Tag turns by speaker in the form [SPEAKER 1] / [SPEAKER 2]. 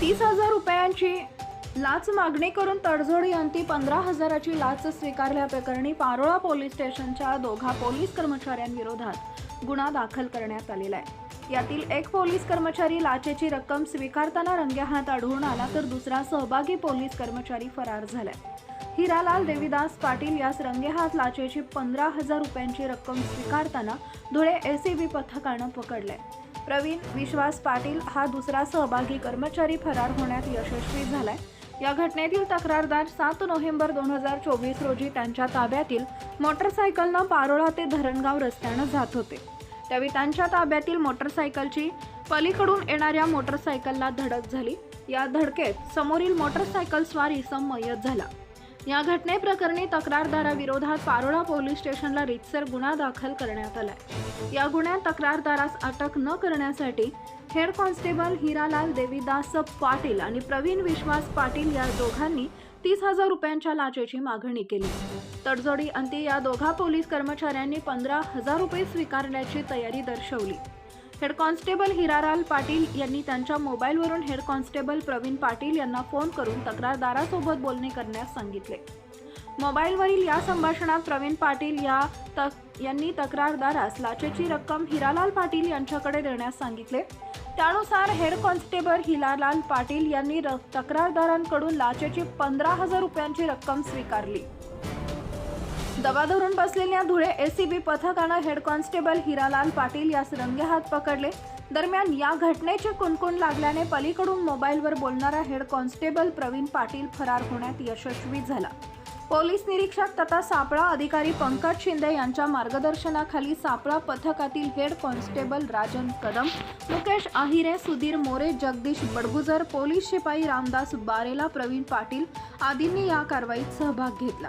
[SPEAKER 1] तीस हजार रुपयांची लाच मागणी करून तडजोडी यांती पंधरा हजाराची लाच स्वीकारल्याप्रकरणी पारोळा पोलीस स्टेशनच्या दोघा पोलीस कर्मचाऱ्यांविरोधात गुन्हा दाखल करण्यात आलेला आहे. यातील एक पोलीस कर्मचारी लाचेची रक्कम स्वीकारताना रंगेहात आढळून आला तर दुसरा सहभागी पोलीस कर्मचारी फरार झालाय. हिरालाल देवीदास पाटील यास रंगेहात लाचेची पंधरा हजार रुपयांची रक्कम स्वीकारताना धुळे एसीबी पथकानं पकडले प्रवीण विश्वास पाटील हा दुसरा सहभागी कर्मचारी फरार होण्यात यशस्वी झालाय. या घटनेतील तक्रारदार सात नोव्हेंबर दोन हजार चोवीस रोजी त्यांच्या ताब्यातील मोटरसायकलनं पारोळा ते धरणगाव रस्त्यानं जात होते. त्यावेळी त्यांच्या ताब्यातील मोटरसायकलची पलीकडून येणाऱ्या मोटरसायकलला धडक झाली. या धडकेत समोरील मोटरसायकल स्वार इसम मयत झाला. या घटनेप्रकरणी तक्रारदाराविरोधात पारोळा पोलीस स्टेशनला रितसर गुन्हा दाखल करण्यात आलाय. या गुन्ह्यात तक्रारदारास अटक न करण्यासाठी हेड कॉन्स्टेबल हिरालाल देवीदास पाटील आणि प्रवीण विश्वास पाटील या दोघांनी तीस हजार रुपयांच्या लाचेची मागणी केली. तडजोडी अंती या दोघा पोलीस कर्मचाऱ्यांनी पंधरा हजार रुपये स्वीकारण्याची तयारी दर्शवली. हेड कॉन्स्टेबल हिरालाल पाटील यांनी त्यांच्या मोबाईलवरून हेड कॉन्स्टेबल प्रवीण पाटील यांना फोन करून तक्रारदारासोबत बोलणे करण्यास सांगितले. मोबाईलवरील या संभाषणात प्रवीण पाटील या तक यांनी तक्रारदारास लाचेची रक्कम हिरालाल पाटील यांच्याकडे देण्यास सांगितले. त्यानुसार हेड कॉन्स्टेबल हिरालाल पाटील यांनी र- तक्रारदारांकडून लाचेची पंधरा हजार रुपयांची रक्कम स्वीकारली. दबा धरून बसलेल्या धुळे एसीबी पथकानं हेड कॉन्स्टेबल हिरालाल पाटील यास रंगेहात पकडले. दरम्यान या घटनेचे कुणकुण लागल्याने पलीकडून मोबाईलवर बोलणारा हेड कॉन्स्टेबल प्रवीण पाटील फरार होण्यात यशस्वी झाला. पोलीस निरीक्षक तथा सापळा अधिकारी पंकज शिंदे यांच्या मार्गदर्शनाखाली सापळा पथकातील head constable Rajan Kadam Mukesh Ahire Sudhir More Jagdish Badgujar police शिपाई रामदास बारेला प्रवीण पाटील आदींनी या कारवाईत सहभाग घेतला.